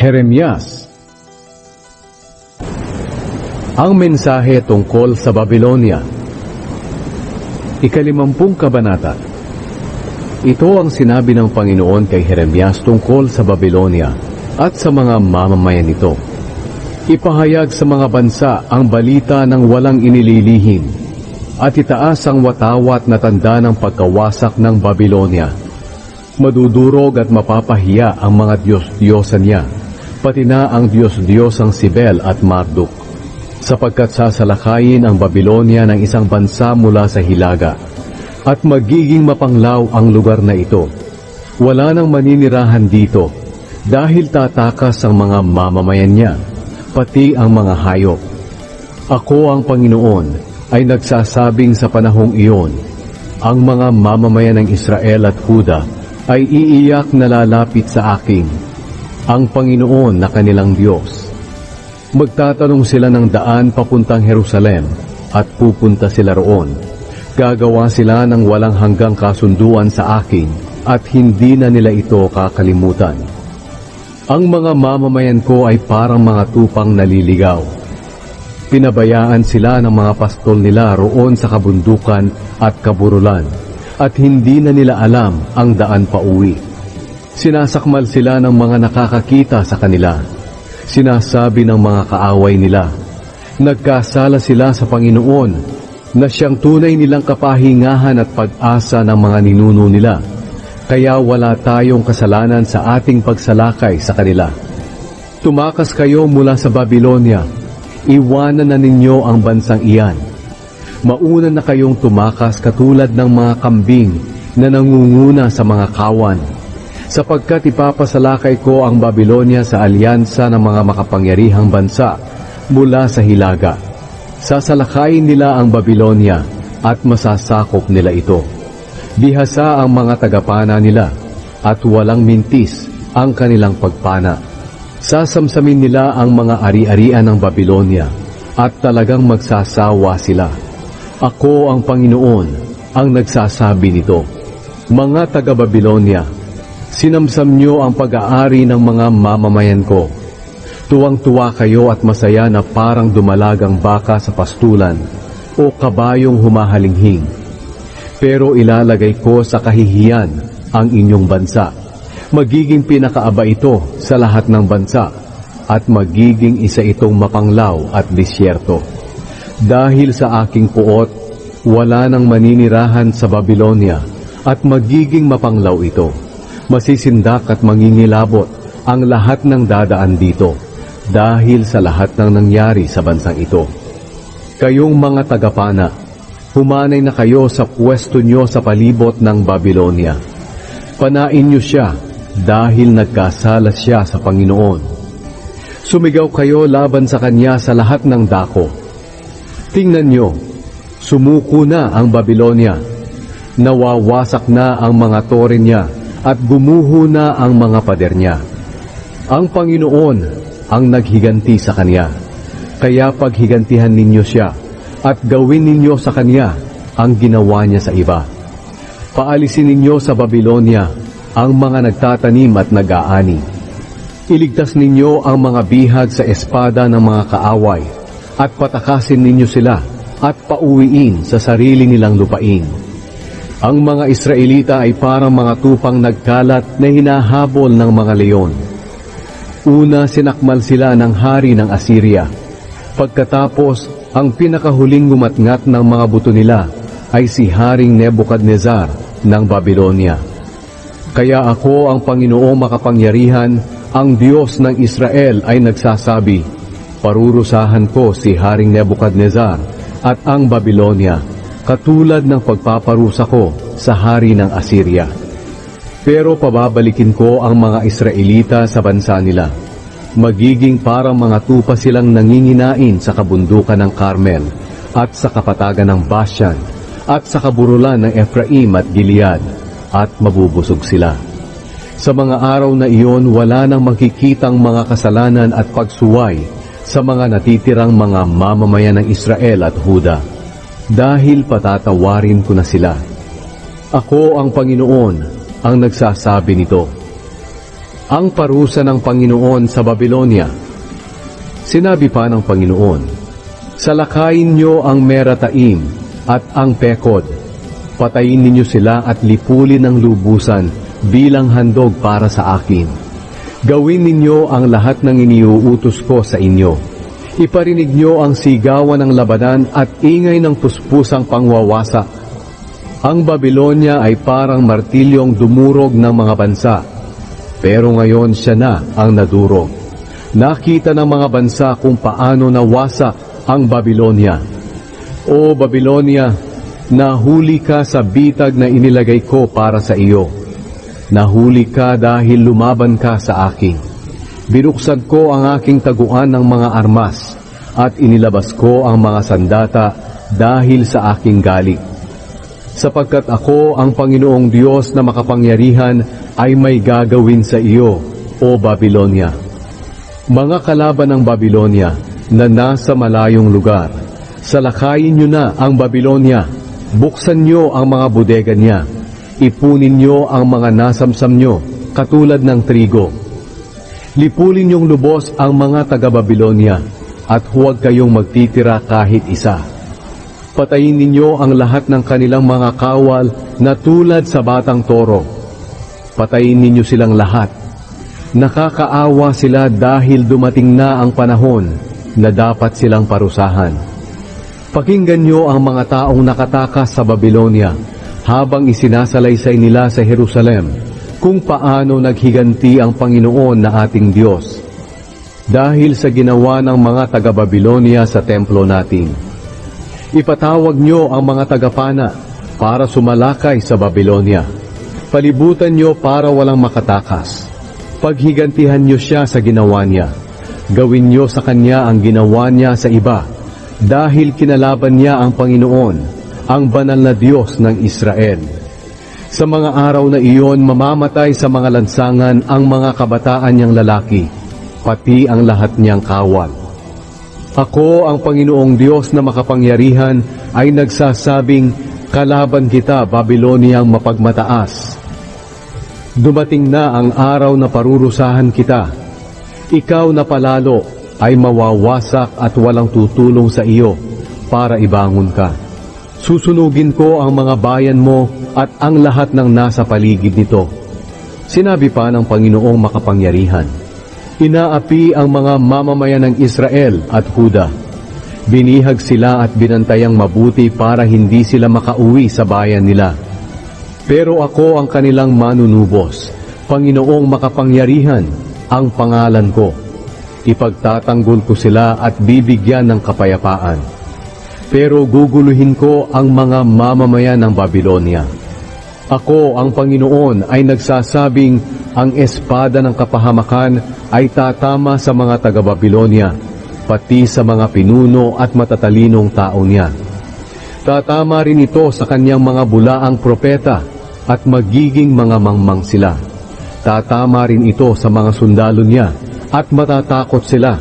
Jeremias Ang mensahe tungkol sa Babylonia Ikalimampung kabanata Ito ang sinabi ng Panginoon kay Jeremias tungkol sa Babylonia at sa mga mamamayan nito. Ipahayag sa mga bansa ang balita ng walang inililihim at itaas ang watawat na tanda ng pagkawasak ng Babylonia. Madudurog at mapapahiya ang mga Diyos-Diyosan niya, pati na ang Diyos-Diyosang Sibel at Marduk, sapagkat sasalakayin ang Babylonia ng isang bansa mula sa hilaga, at magiging mapanglaw ang lugar na ito. Wala nang maninirahan dito, dahil tatakas ang mga mamamayan niya, pati ang mga hayop. Ako ang Panginoon ay nagsasabing sa panahong iyon, ang mga mamamayan ng Israel at Huda ay iiyak na lalapit sa akin, ang Panginoon na kanilang Diyos. Magtatanong sila ng daan papuntang Jerusalem at pupunta sila roon. Gagawa sila ng walang hanggang kasunduan sa akin at hindi na nila ito kakalimutan. Ang mga mamamayan ko ay parang mga tupang naliligaw. Pinabayaan sila ng mga pastol nila roon sa kabundukan at kaburulan at hindi na nila alam ang daan pa uwi. Sinasakmal sila ng mga nakakakita sa kanila. Sinasabi ng mga kaaway nila, Nagkasala sila sa Panginoon na siyang tunay nilang kapahingahan at pag-asa ng mga ninuno nila. Kaya wala tayong kasalanan sa ating pagsalakay sa kanila. Tumakas kayo mula sa Babylonia. Iwanan na ninyo ang bansang iyan. Mauna na kayong tumakas katulad ng mga kambing na nangunguna sa mga kawan. Sapagkat ipapasalakay ko ang Babylonia sa alyansa ng mga makapangyarihang bansa mula sa hilaga. Sasalakayin nila ang Babylonia at masasakop nila ito. Bihasa ang mga tagapana nila at walang mintis ang kanilang pagpana. Sasamsamin nila ang mga ari-arian ng Babylonia at talagang magsasawa sila. Ako ang Panginoon ang nagsasabi nito. Mga taga-Babylonia, sinamsam niyo ang pag-aari ng mga mamamayan ko. Tuwang-tuwa kayo at masaya na parang dumalagang baka sa pastulan o kabayong humahalinghing. Pero ilalagay ko sa kahihiyan ang inyong bansa. Magiging pinakaaba ito sa lahat ng bansa at magiging isa itong mapanglaw at disyerto. Dahil sa aking puot, wala nang maninirahan sa Babylonia at magiging mapanglaw ito. Masisindak at mangingilabot ang lahat ng dadaan dito dahil sa lahat ng nangyari sa bansang ito. Kayong mga tagapana, humanay na kayo sa pwesto nyo sa palibot ng Babylonia. Panain nyo siya dahil nagkasala siya sa Panginoon. Sumigaw kayo laban sa kanya sa lahat ng dako. Tingnan nyo, sumuko na ang Babylonia. Nawawasak na ang mga tore niya at gumuho na ang mga pader niya. Ang Panginoon ang naghiganti sa kanya. Kaya paghigantihan ninyo siya at gawin ninyo sa kanya ang ginawa niya sa iba. Paalisin ninyo sa Babylonia ang mga nagtatanim at nag-aani. Iligtas ninyo ang mga bihag sa espada ng mga kaaway at patakasin ninyo sila at pauwiin sa sarili nilang lupain. Ang mga Israelita ay parang mga tupang nagkalat na hinahabol ng mga leon. Una sinakmal sila ng hari ng Assyria. Pagkatapos, ang pinakahuling gumatngat ng mga buto nila ay si Haring Nebuchadnezzar ng Babylonia. Kaya ako ang Panginoong makapangyarihan, ang Diyos ng Israel ay nagsasabi, Parurusahan ko si Haring Nebuchadnezzar at ang Babylonia, katulad ng pagpaparusa ko sa hari ng Assyria. Pero pababalikin ko ang mga Israelita sa bansa nila. Magiging parang mga tupa silang nanginginain sa kabundukan ng Carmel at sa kapatagan ng Bashan at sa kaburulan ng Ephraim at Gilead at mabubusog sila. Sa mga araw na iyon wala nang makikitang mga kasalanan at pagsuway sa mga natitirang mga mamamayan ng Israel at Huda dahil patatawarin ko na sila. Ako ang Panginoon ang nagsasabi nito. Ang parusa ng Panginoon sa Babylonia. Sinabi pa ng Panginoon, Salakayin niyo ang merataim at ang pekod. Patayin ninyo sila at lipulin ng lubusan bilang handog para sa akin. Gawin ninyo ang lahat ng iniuutos ko sa inyo. Iparinig niyo ang sigawan ng labanan at ingay ng puspusang pangwawasak. Ang Babylonia ay parang martilyong dumurog ng mga bansa. Pero ngayon siya na ang nadurog. Nakita ng mga bansa kung paano nawasak ang Babylonia. O Babylonia, nahuli ka sa bitag na inilagay ko para sa iyo. Nahuli ka dahil lumaban ka sa akin. Binuksan ko ang aking taguan ng mga armas at inilabas ko ang mga sandata dahil sa aking galit. Sapagkat ako ang Panginoong Diyos na makapangyarihan ay may gagawin sa iyo, O Babylonia. Mga kalaban ng Babylonia na nasa malayong lugar, salakayin niyo na ang Babylonia, buksan niyo ang mga bodega niya, ipunin niyo ang mga nasamsam niyo, katulad ng trigo. Lipulin niyong lubos ang mga taga-Babylonia, at huwag kayong magtitira kahit isa. Patayin ninyo ang lahat ng kanilang mga kawal na tulad sa batang toro. Patayin ninyo silang lahat. Nakakaawa sila dahil dumating na ang panahon na dapat silang parusahan. Pakinggan nyo ang mga taong nakatakas sa Babylonia habang isinasalaysay nila sa Jerusalem kung paano naghiganti ang Panginoon na ating Diyos dahil sa ginawa ng mga taga-Babylonia sa templo natin. Ipatawag nyo ang mga tagapana para sumalakay sa Babylonia. Palibutan nyo para walang makatakas. Paghigantihan nyo siya sa ginawa niya. Gawin nyo sa kanya ang ginawa niya sa iba, dahil kinalaban niya ang Panginoon, ang banal na Diyos ng Israel. Sa mga araw na iyon, mamamatay sa mga lansangan ang mga kabataan niyang lalaki, pati ang lahat niyang kawal. Ako ang Panginoong Diyos na makapangyarihan ay nagsasabing, Kalaban kita, Babyloniang mapagmataas. Dumating na ang araw na parurusahan kita. Ikaw na palalo ay mawawasak at walang tutulong sa iyo para ibangon ka. Susunugin ko ang mga bayan mo at ang lahat ng nasa paligid nito. Sinabi pa ng Panginoong makapangyarihan. Inaapi ang mga mamamayan ng Israel at Huda. Binihag sila at binantayang mabuti para hindi sila makauwi sa bayan nila. Pero ako ang kanilang manunubos, Panginoong makapangyarihan, ang pangalan ko. Ipagtatanggol ko sila at bibigyan ng kapayapaan. Pero guguluhin ko ang mga mamamayan ng Babylonia. Ako, ang Panginoon, ay nagsasabing ang espada ng kapahamakan ay tatama sa mga taga-Babylonia, pati sa mga pinuno at matatalinong tao niya. Tatama rin ito sa kanyang mga bulaang propeta at magiging mga mangmang sila. Tatama rin ito sa mga sundalo niya at matatakot sila.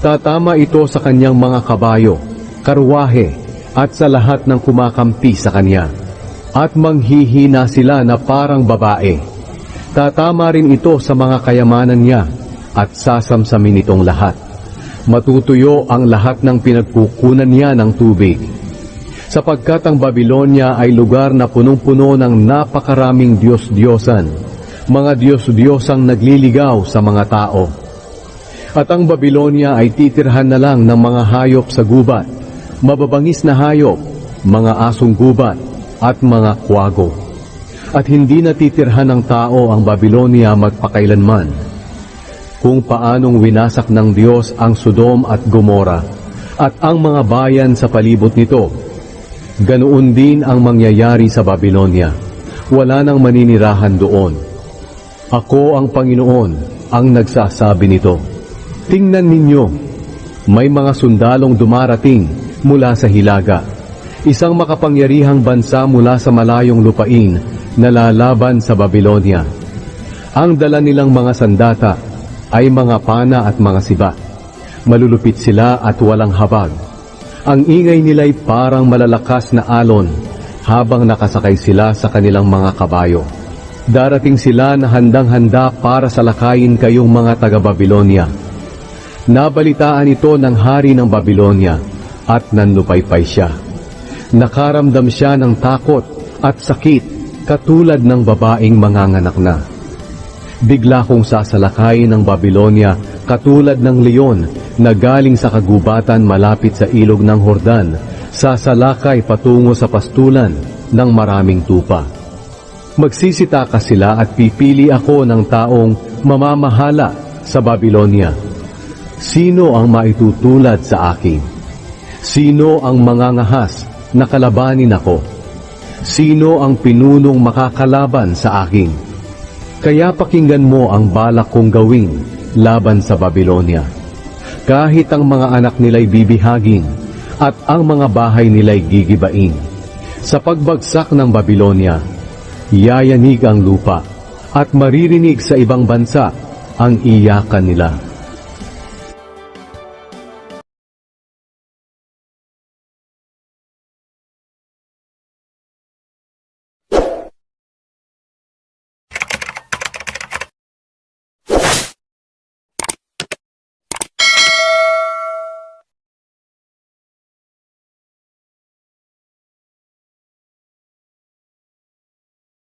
Tatama ito sa kanyang mga kabayo, karwahe at sa lahat ng kumakampi sa kanya. At manghihina sila na parang babae. Tatama rin ito sa mga kayamanan niya at sasamsamin itong lahat. Matutuyo ang lahat ng pinagkukunan niya ng tubig. Sapagkat ang Babylonia ay lugar na punong-puno ng napakaraming Diyos-Diyosan, mga Diyos-Diyosang nagliligaw sa mga tao. At ang Babylonia ay titirhan na lang ng mga hayop sa gubat, mababangis na hayop, mga asong gubat, at mga kwago. At hindi natitirhan ng tao ang Babylonia magpakailanman. Kung paanong winasak ng Diyos ang Sodom at Gomora, at ang mga bayan sa palibot nito, ganoon din ang mangyayari sa Babylonia. Wala nang maninirahan doon. Ako ang Panginoon ang nagsasabi nito. Tingnan ninyo, may mga sundalong dumarating mula sa hilaga. Isang makapangyarihang bansa mula sa malayong lupain na lalaban sa Babylonia. Ang dala nilang mga sandata ay mga pana at mga siba. Malulupit sila at walang habag. Ang ingay nila'y parang malalakas na alon habang nakasakay sila sa kanilang mga kabayo. Darating sila na handang-handa para salakayin kayong mga taga-Babilonia. Nabalitaan ito ng hari ng Babilonia at nanlupaypay siya. Nakaramdam siya ng takot at sakit katulad ng babaeng manganganak na. Bigla kong sasalakayin ng Babilonia katulad ng leon na galing sa kagubatan malapit sa ilog ng Hordan, sasalakay patungo sa pastulan ng maraming tupa. Magsisitaka sila at pipili ako ng taong mamamahala sa Babilonia. Sino ang maitutulad sa akin? Sino ang mangangahas na kalabanin ako? Sino ang pinunong makakalaban sa akin? Kaya pakinggan mo ang balak kong gawin laban sa Babilonia. Kahit ang mga anak nila'y bibihagin at ang mga bahay nila'y gigibain. Sa pagbagsak ng Babilonia, yayanig ang lupa at maririnig sa ibang bansa ang iyakan nila.